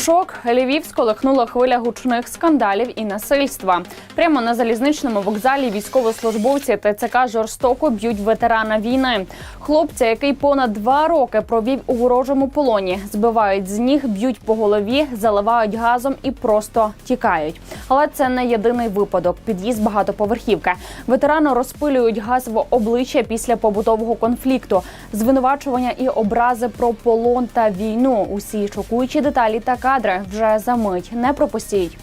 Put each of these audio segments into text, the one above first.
Шок Львів сколихнула хвиля гучних скандалів і насильства. Прямо на залізничному вокзалі військовослужбовці ТЦК жорстоко б'ють ветерана війни. Хлопця, який понад два роки провів у ворожому полоні, збивають з ніг, б'ють по голові, заливають газом і просто тікають. Але це не єдиний випадок. Під'їзд багатоповерхівки. Ветерану розпилюють газ в обличчя після побутового конфлікту, звинувачування і образи про полон та війну. Усі шокуючі деталі та кадри вже за мить не пропустіть.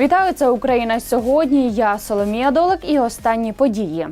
Вітаю, це Україна сьогодні. Я Соломія Долик і останні події.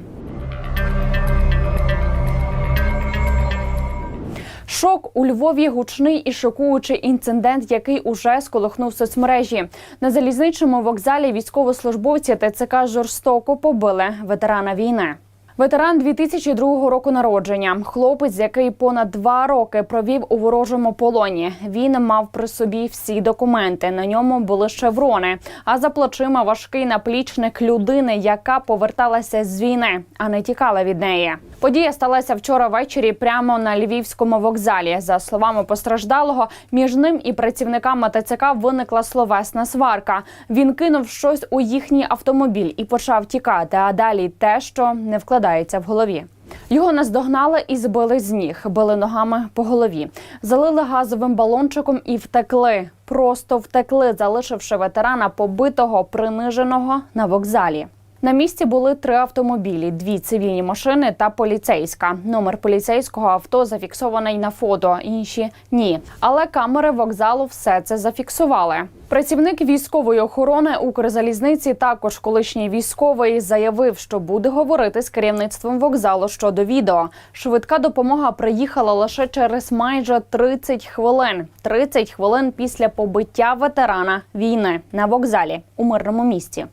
Шок у Львові гучний і шокуючий інцидент, який уже сколихнув соцмережі. На залізничному вокзалі військовослужбовці ТЦК жорстоко побили ветерана війни. Ветеран 2002 року народження, хлопець, який понад два роки провів у ворожому полоні. Він мав при собі всі документи. На ньому були шеврони. А за плечима важкий наплічник людини, яка поверталася з війни, а не тікала від неї. Подія сталася вчора ввечері прямо на львівському вокзалі. За словами постраждалого, між ним і працівниками ТЦК виникла словесна сварка. Він кинув щось у їхній автомобіль і почав тікати. А далі те, що не вкладається в голові. Його наздогнали і збили з ніг, били ногами по голові, залили газовим балончиком і втекли. Просто втекли, залишивши ветерана побитого, приниженого на вокзалі. На місці були три автомобілі: дві цивільні машини та поліцейська. Номер поліцейського авто зафіксований на фото. Інші ні. Але камери вокзалу все це зафіксували. Працівник військової охорони Укрзалізниці, також колишній військовий, заявив, що буде говорити з керівництвом вокзалу щодо відео. Швидка допомога приїхала лише через майже 30 хвилин. 30 хвилин після побиття ветерана війни на вокзалі у мирному місті.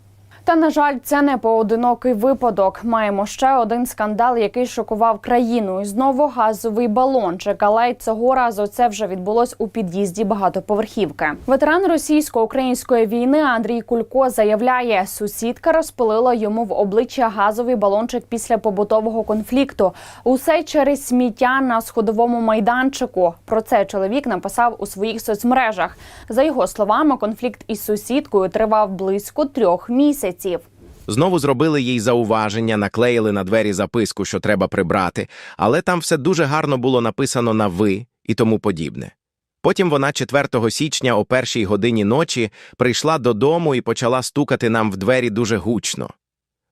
Та на жаль, це не поодинокий випадок. Маємо ще один скандал, який шокував країну. І знову газовий балончик. Але й цього разу це вже відбулось у під'їзді багатоповерхівки. Ветеран російсько-української війни Андрій Кулько заявляє, сусідка розпилила йому в обличчя газовий балончик після побутового конфлікту. Усе через сміття на сходовому майданчику. Про це чоловік написав у своїх соцмережах. За його словами, конфлікт із сусідкою тривав близько трьох місяців. Знову зробили їй зауваження, наклеїли на двері записку, що треба прибрати, але там все дуже гарно було написано на ви і тому подібне. Потім вона 4 січня о першій годині ночі прийшла додому і почала стукати нам в двері дуже гучно.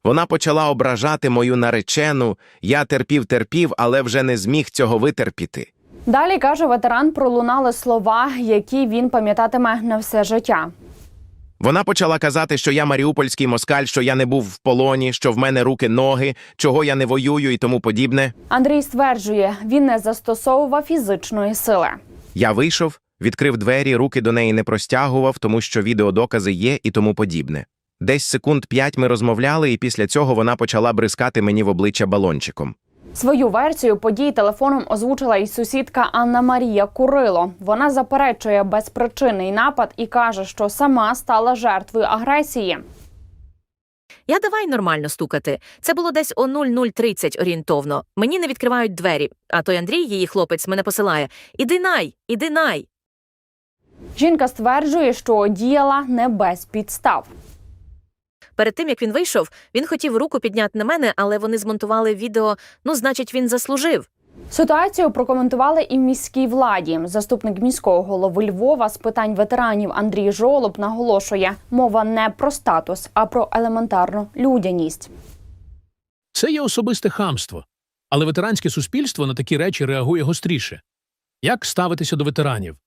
Вона почала ображати мою наречену, я терпів терпів, але вже не зміг цього витерпіти. Далі каже ветеран, пролунали слова, які він пам'ятатиме на все життя. Вона почала казати, що я маріупольський москаль, що я не був в полоні, що в мене руки, ноги, чого я не воюю і тому подібне. Андрій стверджує, він не застосовував фізичної сили. Я вийшов, відкрив двері, руки до неї не простягував, тому що відеодокази є і тому подібне. Десь секунд п'ять ми розмовляли, і після цього вона почала бризкати мені в обличчя балончиком. Свою версію подій телефоном озвучила і сусідка Анна Марія Курило. Вона заперечує безпричинний напад і каже, що сама стала жертвою агресії. Я давай нормально стукати. Це було десь о 00.30 орієнтовно. Мені не відкривають двері, а той Андрій, її хлопець, мене посилає: Іди най, іди най. Жінка стверджує, що діяла не без підстав. Перед тим як він вийшов, він хотів руку підняти на мене, але вони змонтували відео. Ну, значить, він заслужив. Ситуацію прокоментували і в міській владі. Заступник міського голови Львова з питань ветеранів Андрій Жолоб наголошує, мова не про статус, а про елементарну людяність. Це є особисте хамство, але ветеранське суспільство на такі речі реагує гостріше. Як ставитися до ветеранів?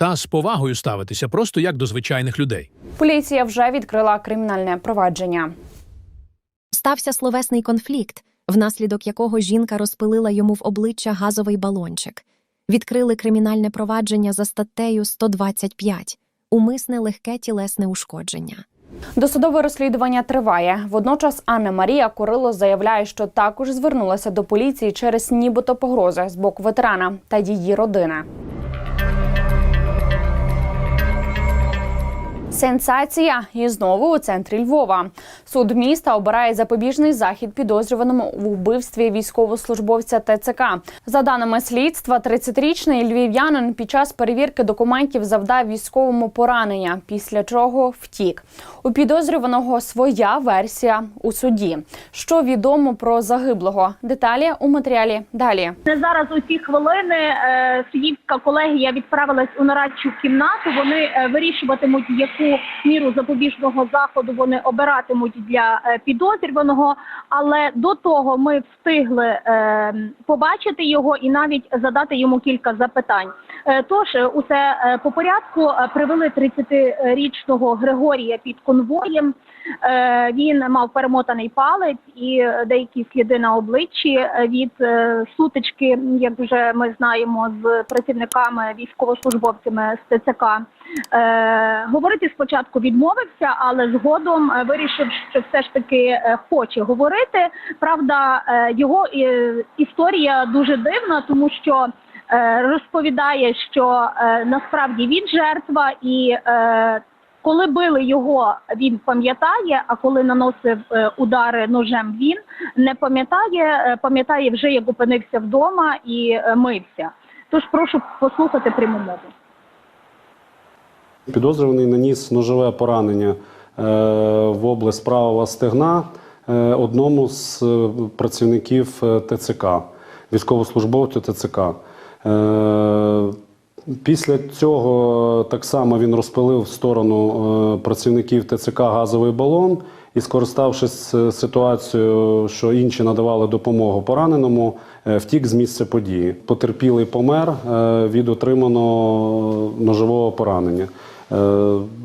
Та з повагою ставитися просто як до звичайних людей. Поліція вже відкрила кримінальне провадження. Стався словесний конфлікт, внаслідок якого жінка розпилила йому в обличчя газовий балончик. Відкрили кримінальне провадження за статтею 125 умисне легке тілесне ушкодження. Досудове розслідування триває. Водночас Анна Марія Курило заявляє, що також звернулася до поліції через нібито погрози з боку ветерана та її родини. Сенсація і знову у центрі Львова. Суд міста обирає запобіжний захід підозрюваному в вбивстві військовослужбовця ТЦК. За даними слідства, 30-річний львів'янин під час перевірки документів завдав військовому поранення, після чого втік. У підозрюваного своя версія у суді. Що відомо про загиблого? Деталі у матеріалі далі. Зараз у ці хвилини е, суддівська колегія відправилась у нарадчу кімнату. Вони е, вирішуватимуть, яку міру запобіжного заходу вони обиратимуть для е, підозрюваного. Але до того ми встигли е, побачити його і навіть задати йому кілька запитань. Е, Тож усе по порядку привели 30-річного Григорія під конвоєм. Він мав перемотаний палець і деякі сліди на обличчі від сутички, як вже ми знаємо, з працівниками військовослужбовцями з ТЦК. Е, Говорити спочатку відмовився, але згодом е, вирішив, що все ж таки е, хоче говорити. Правда, е, його історія дуже дивна, тому що розповідає, що насправді він жертва, і коли били його, він пам'ятає. А коли наносив удари ножем, він не пам'ятає. Пам'ятає вже як опинився вдома і мився. Тож прошу послухати пряму мову. Підозрюваний наніс ножове поранення е, в область правого стегна е, одному з е, працівників ТЦК, військовослужбовцю ТЦК. Після цього так само він розпилив в сторону працівників ТЦК газовий балон і, скориставшись е, ситуацією, що інші надавали допомогу пораненому, е, втік з місця події. Потерпілий помер е, від отриманого ножового поранення.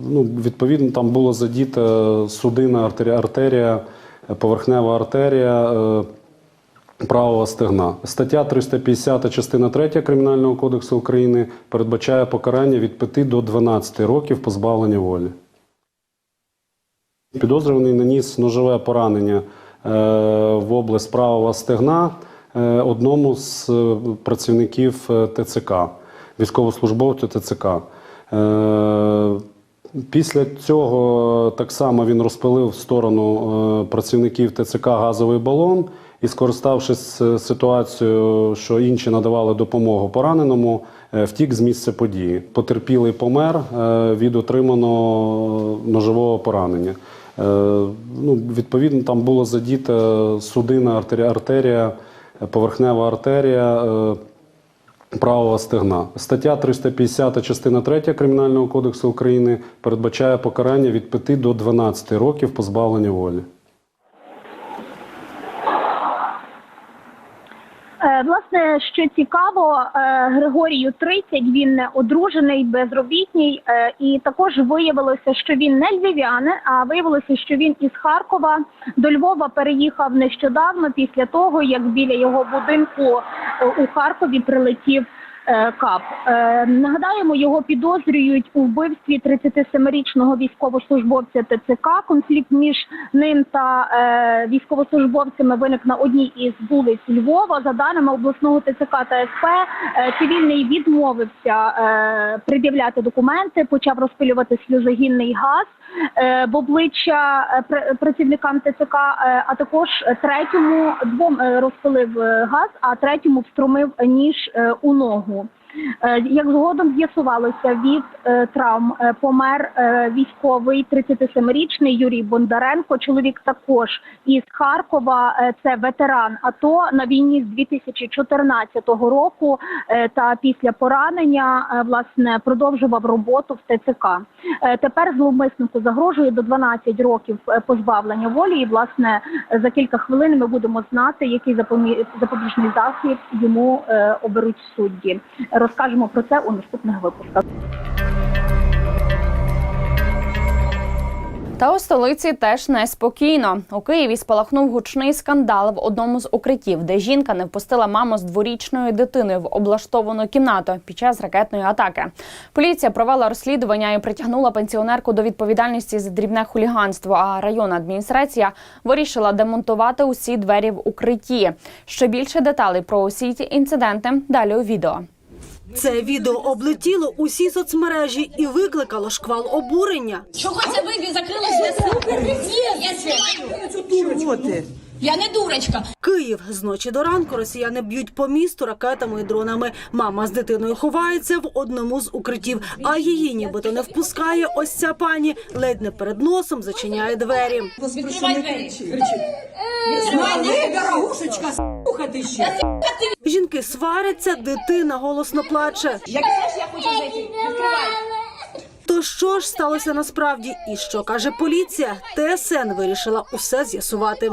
Ну, відповідно, там було задіта судинна артерія, поверхнева артерія. правого стегна. Стаття 350 частина 3 Кримінального кодексу України передбачає покарання від 5 до 12 років позбавлення волі. Підозрюваний наніс ножове поранення е, в область правого стегна е, одному з е, працівників ТЦК, військовослужбовцю ТЦК. Після цього так само він розпилив в сторону працівників ТЦК газовий балон і, скориставшись ситуацією, що інші надавали допомогу пораненому, втік з місця події. Потерпілий помер від отриманого ножового поранення. Е, Ну, відповідно, там було задіта судинна артерія, артерія, поверхнева артерія. е, правого стегна. Стаття 350 частина 3 Кримінального кодексу України передбачає покарання від 5 до 12 років позбавлення волі. Е, Власне, що цікаво, е, Григорію 30, він одружений, безробітній, е, і також виявилося, що він не львів'янин, а виявилося, що він із Харкова до Львова переїхав нещодавно після того, як біля його будинку е, у Харкові прилетів. Е, КАП Е, нагадаємо, його підозрюють у вбивстві 37-річного військовослужбовця ТЦК. Конфлікт між ним та е, військовослужбовцями виник на одній із вулиць Львова. За даними обласного ТЦК та СП, цивільний відмовився пред'являти документи, почав розпилювати сльозогінний газ в обличчя е, пр- працівникам ТЦК, е, а також третьому двом е, розпилив е, газ, а третьому встромив ніж е, у ногу. Е, Як згодом з'ясувалося, від е, травм е, помер військовий 37-річний Юрій Бондаренко. Чоловік також із Харкова. Це ветеран АТО на війні з 2014 року. Та після поранення власне продовжував роботу в ТЦК. Тепер зловмиснику загрожує до 12 років позбавлення волі. І власне за кілька хвилин ми будемо знати, який запобіжний захід йому оберуть судді. Розкажемо про це у наступних випусках. Та у столиці теж неспокійно. У Києві спалахнув гучний скандал в одному з укриттів, де жінка не впустила маму з дворічною дитиною в облаштовану кімнату під час ракетної атаки. Поліція провела розслідування і притягнула пенсіонерку до відповідальності за дрібне хуліганство. А районна адміністрація вирішила демонтувати усі двері в укритті. Ще більше деталей про усі ці інциденти далі у відео. Це відео облетіло усі соцмережі і викликало шквал обурення. Чого це ви закрили? Ні, я знаю. Чого ти? Я не дурочка. Київ з ночі до ранку росіяни б'ють по місту ракетами і дронами. Мама з дитиною ховається в одному з укриттів, а її нібито не впускає ось ця пані. Ледь не перед носом зачиняє двері. Відкривай ти ще. Жінки сваряться, дитина голосно плаче. Як теж я хочу зайти. Відкривай. То що ж сталося насправді? І що каже поліція? ТСН вирішила усе з'ясувати.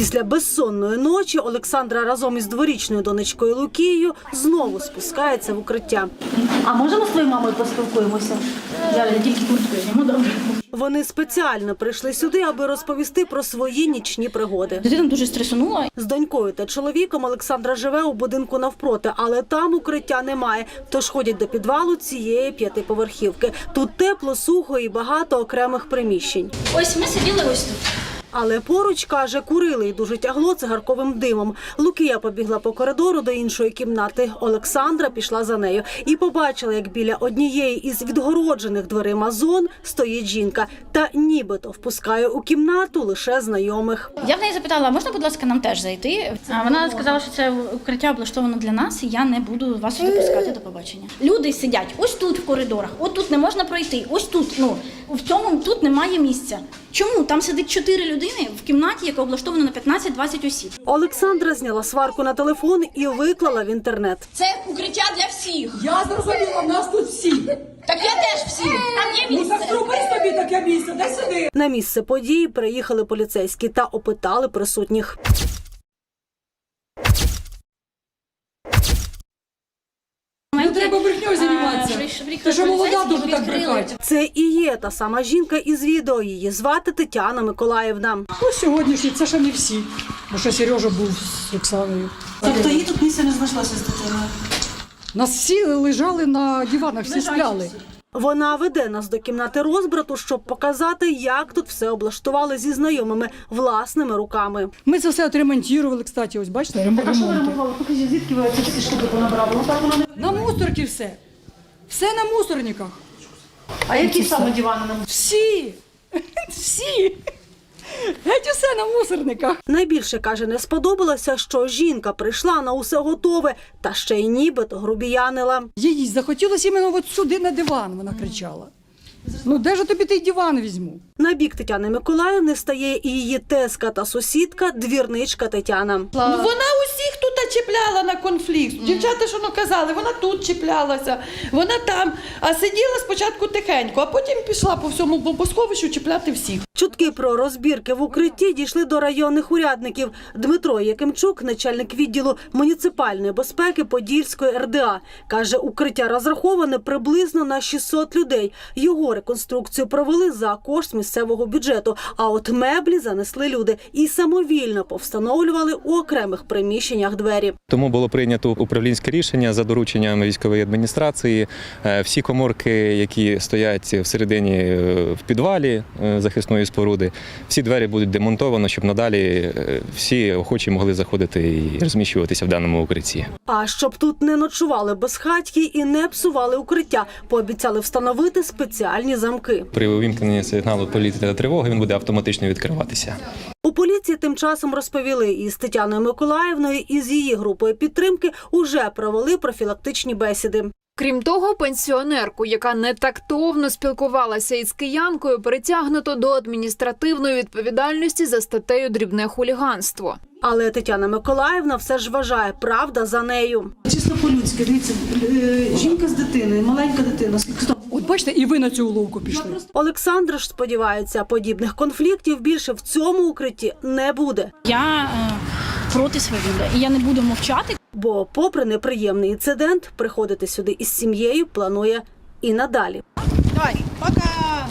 Після безсонної ночі Олександра разом із дворічною донечкою Лукією знову спускається в укриття. А можемо з твоєю мамою поспілкуємося? Я тільки куртку добре. Вони спеціально прийшли сюди, аби розповісти про свої нічні пригоди. Дитина дуже стресунула. З донькою та чоловіком Олександра живе у будинку навпроти, але там укриття немає. Тож ходять до підвалу цієї п'ятиповерхівки. Тут тепло, сухо і багато окремих приміщень. Ось ми сиділи ось тут. Але поруч каже, курили і дуже тягло цигарковим димом. Лукія побігла по коридору до іншої кімнати. Олександра пішла за нею і побачила, як біля однієї із відгороджених дверима зон стоїть жінка та нібито впускає у кімнату лише знайомих. Я в неї запитала, можна, будь ласка, нам теж зайти? А вона сказала, що це укриття облаштовано для нас, і я не буду вас сюди пускати до побачення. Люди сидять ось тут в коридорах, от тут не можна пройти, ось тут. Ну в цьому тут немає місця. Чому там сидить чотири людини в кімнаті, яка облаштована на 15-20 осіб? Олександра зняла сварку на телефон і виклала в інтернет. Це укриття для всіх. Я зрозуміла, в нас тут всі. Так я теж всі. Там є Ну так зроби собі таке місце, дай сюди. На місце події приїхали поліцейські та опитали присутніх. Не треба брехньою займатися. Ти що молода дуже так брехати. Це і є та сама жінка із відео. Її звати Тетяна Миколаївна. Ну, сьогоднішні, це ще не всі. Бо ще Сережа був з Оксаною. Тобто їй тут місця не знайшлося з дитиною. Нас всі лежали на диванах, всі спляли. Вона веде нас до кімнати розбрату, щоб показати, як тут все облаштували зі знайомими власними руками. Ми це все отремонтували, кстати, ось бачите, ремонти. Покажіть, звідки ви ці всі штуки понабрали? Ну так воно не На мусорці все. Все на мусорниках. а які саме дивани нам? Всі. Всі. Геть усе на мусорниках. Найбільше каже, не сподобалося, що жінка прийшла на усе готове та ще й нібито грубіянила. Їй захотілося іменно от сюди на диван, вона кричала. Ну де ж тобі той диван візьму? На бік Тетяни Миколаївни стає і її теска та сусідка, двірничка Тетяна. Ну, вона усіх тут чіпляла на конфлікт. Дівчата, що ну казали, вона тут чіплялася, вона там. А сиділа спочатку тихенько, а потім пішла по всьому бомбосховищу чіпляти всіх. Чутки про розбірки в укритті дійшли до районних урядників. Дмитро Якимчук, начальник відділу муніципальної безпеки Подільської РДА, каже, укриття розраховане приблизно на 600 людей. Його реконструкцію провели за кошт місцевого бюджету. А от меблі занесли люди і самовільно повстановлювали у окремих приміщеннях двері. Тому було прийнято управлінське рішення за дорученням військової адміністрації. Е, Всі коморки, які стоять всередині е, в підвалі е, захисної споруди, всі двері будуть демонтовано, щоб надалі всі охочі могли заходити і розміщуватися в даному укритті. А щоб тут не ночували безхатьки і не псували укриття, пообіцяли встановити спеціальні замки. При увімкненні сигналу поліції та тривоги він буде автоматично відкриватися. У поліції тим часом розповіли із Тетяною Миколаївною і з її групою підтримки уже провели профілактичні бесіди. Крім того, пенсіонерку, яка не тактовно спілкувалася із киянкою, притягнуто до адміністративної відповідальності за статтею дрібне хуліганство. Але Тетяна Миколаївна все ж вважає правда за нею. Чисто по-людськи, дивіться, жінка з дитиною, маленька дитина. От бачите, і ви на цю уловку пішли. Олександр ж сподівається, подібних конфліктів більше в цьому укритті не буде. Я е, проти свавілля, і я не буду мовчати. Бо, попри неприємний інцидент, приходити сюди із сім'єю планує і надалі. Давай, пока!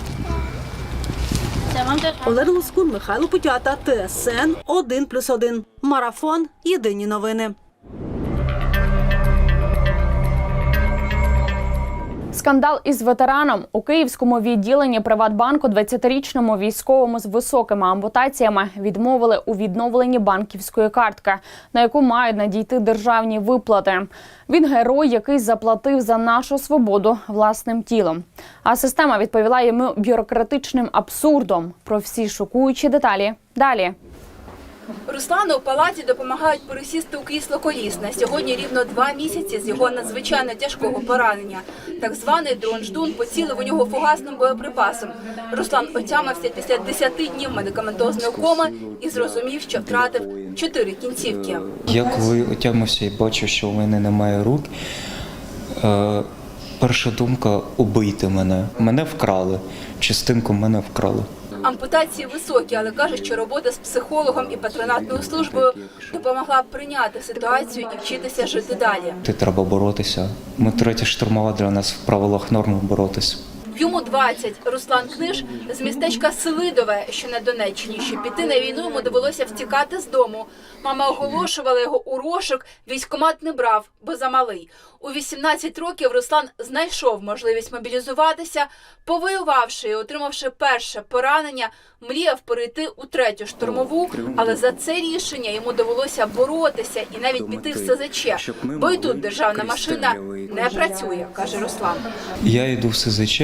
Це вам теж. Олена Лоскун, Михайло Путята, ТСН 1+,1. Марафон. Єдині новини. Скандал із ветераном у київському відділенні Приватбанку 20-річному військовому з високими ампутаціями відмовили у відновленні банківської картки, на яку мають надійти державні виплати. Він герой, який заплатив за нашу свободу власним тілом. А система відповіла йому бюрократичним абсурдом. Про всі шокуючі деталі далі. Руслану у палаті допомагають пересісти у крісло колісне. Сьогодні рівно два місяці з його надзвичайно тяжкого поранення. Так званий дрон-ждун поцілив у нього фугасним боєприпасом. Руслан отямився після 10 днів медикаментозної коми і зрозумів, що втратив чотири кінцівки. Я коли отямився і бачив, що у мене немає рук, е, перша думка убийте мене. Мене вкрали. Частинку мене вкрали. Ампутації високі, але каже, що робота з психологом і патронатною службою допомогла прийняти ситуацію і вчитися жити далі. Ти треба боротися. Ми третя штурмова для нас в правилах норми боротися. Йому 20. Руслан Книж з містечка Селидове, що на Донеччині. Щоб піти на війну, йому довелося втікати з дому. Мама оголошувала його у розшук, військкомат не брав, бо замалий. У 18 років Руслан знайшов можливість мобілізуватися, повоювавши і отримавши перше поранення, мріяв перейти у третю штурмову, але за це рішення йому довелося боротися і навіть піти в СЗЧ. Бо й тут державна машина не працює, каже Руслан. Я йду в СЗЧ,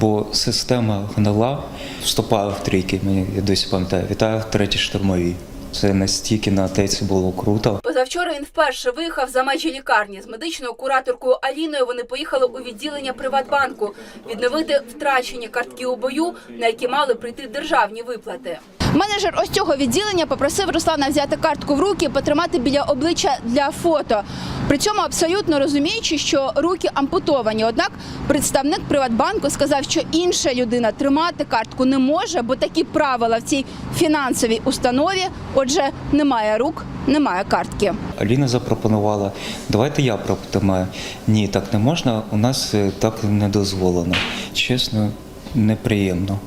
бо система гнила, вступала в трійки, мені я досі пам'ятаю, вітаю в третій штурмовій. Це настільки на атеці було круто. Позавчора він вперше виїхав за межі лікарні. З медичною кураторкою Аліною вони поїхали у відділення Приватбанку відновити втрачені картки у бою, на які мали прийти державні виплати. Менеджер ось цього відділення попросив Руслана взяти картку в руки, потримати біля обличчя для фото. При цьому абсолютно розуміючи, що руки ампутовані. Однак представник Приватбанку сказав, що інша людина тримати картку не може, бо такі правила в цій фінансовій установі. Отже, немає рук, немає картки. Аліна запропонувала, давайте я протримаю. Ні, так не можна, у нас е, так не дозволено. Чесно, неприємно.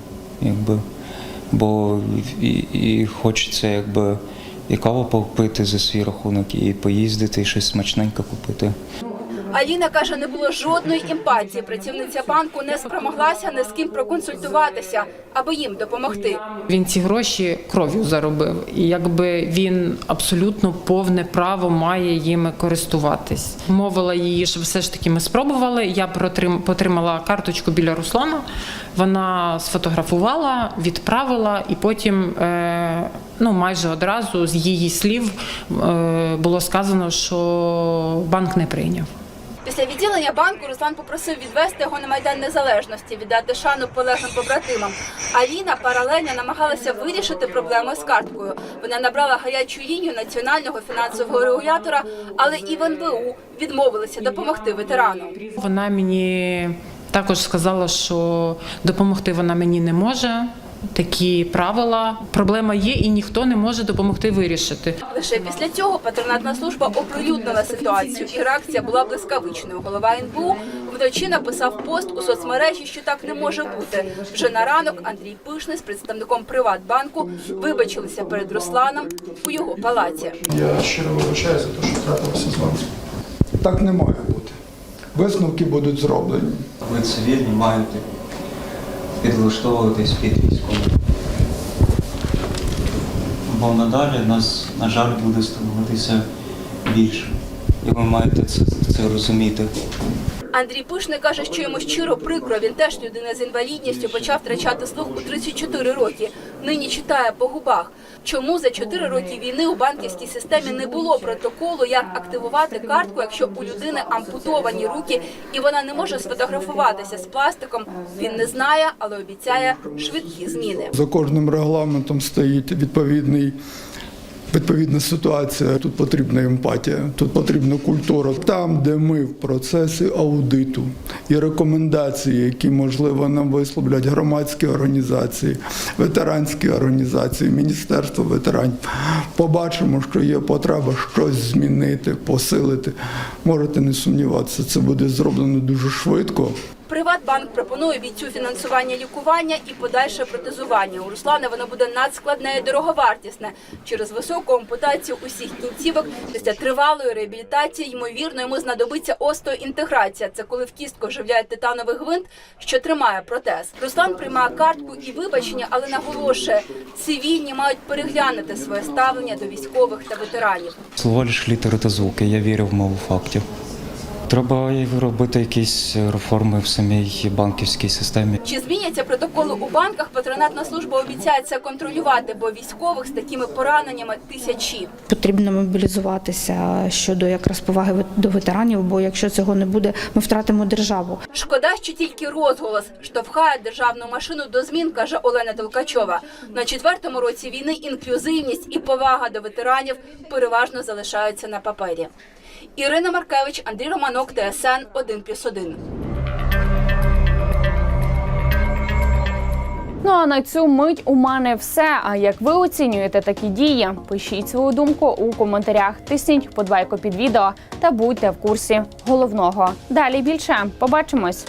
Якби. Бо і, і хочеться якби і каву попити за свій рахунок, і поїздити, і щось смачненьке купити. Аліна каже, не було жодної емпатії. Працівниця банку не спромоглася ні з ким проконсультуватися, аби їм допомогти. Він ці гроші кров'ю заробив, і якби він абсолютно повне право має їми користуватись. Мовила її, що все ж таки ми спробували. Я потримала карточку біля Руслана. Вона сфотографувала, відправила, і потім, е, ну майже одразу з її слів е, було сказано, що банк не прийняв. Після відділення банку Руслан попросив відвести його на майдан незалежності, віддати шану полеглим побратимам. Аліна паралельно намагалася вирішити проблему з карткою. Вона набрала гарячу лінію національного фінансового регулятора, але і в НБУ відмовилися допомогти ветерану. Вона мені також сказала, що допомогти вона мені не може. Такі правила. Проблема є, і ніхто не може допомогти вирішити. Лише після цього патронатна служба оприлюднила ситуацію, і реакція була блискавичною. Голова НБУ вночі написав пост у соцмережі, що так не може бути. Вже на ранок Андрій Пишний з представником Приватбанку вибачилися перед Русланом у його палаці. Я щиро вибачаю за те, що трапилося з вами. Так не має бути. Висновки будуть зроблені. Ви цивільні маєте підлаштовуватись під військових. Бо надалі нас, на жаль, буде становитися більше. І ви маєте це, це розуміти. Андрій Пишний каже, що йому щиро прикро. Він теж людина з інвалідністю почав втрачати слух у 34 роки. Нині читає по губах. Чому за 4 роки війни у банківській системі не було протоколу, як активувати картку, якщо у людини ампутовані руки і вона не може сфотографуватися з пластиком? Він не знає, але обіцяє швидкі зміни. За кожним регламентом стоїть відповідний. Відповідна ситуація, тут потрібна емпатія, тут потрібна культура. Там, де ми в процесі аудиту і рекомендації, які можливо нам висловлять громадські організації, ветеранські організації, міністерство ветеранів, побачимо, що є потреба щось змінити, посилити. Можете не сумніватися, це буде зроблено дуже швидко. Приватбанк пропонує війцю фінансування лікування і подальше протезування. У Руслана воно буде надскладне і дороговартісне. Через високу ампутацію усіх кінцівок після тривалої реабілітації, ймовірно, йому знадобиться остеоінтеграція. Це коли в кістку вживляють титановий гвинт, що тримає протез. Руслан приймає картку і вибачення, але наголошує, цивільні мають переглянути своє ставлення до військових та ветеранів. Слова лиш літери та звуки, я вірю в мову фактів. Треба робити якісь реформи в самій банківській системі. Чи зміняться протоколи у банках? Патронатна служба обіцяє це контролювати, бо військових з такими пораненнями тисячі. Потрібно мобілізуватися щодо якраз поваги до ветеранів, бо якщо цього не буде, ми втратимо державу. Шкода, що тільки розголос штовхає державну машину до змін, каже Олена Толкачова. На четвертому році війни інклюзивність і повага до ветеранів переважно залишаються на папері. Ірина Маркевич, Андрій Романок, ТСН 1+,1. Ну а на цю мить у мене все. А як ви оцінюєте такі дії? Пишіть свою думку у коментарях, тисніть подвайку під відео та будьте в курсі головного. Далі більше побачимось.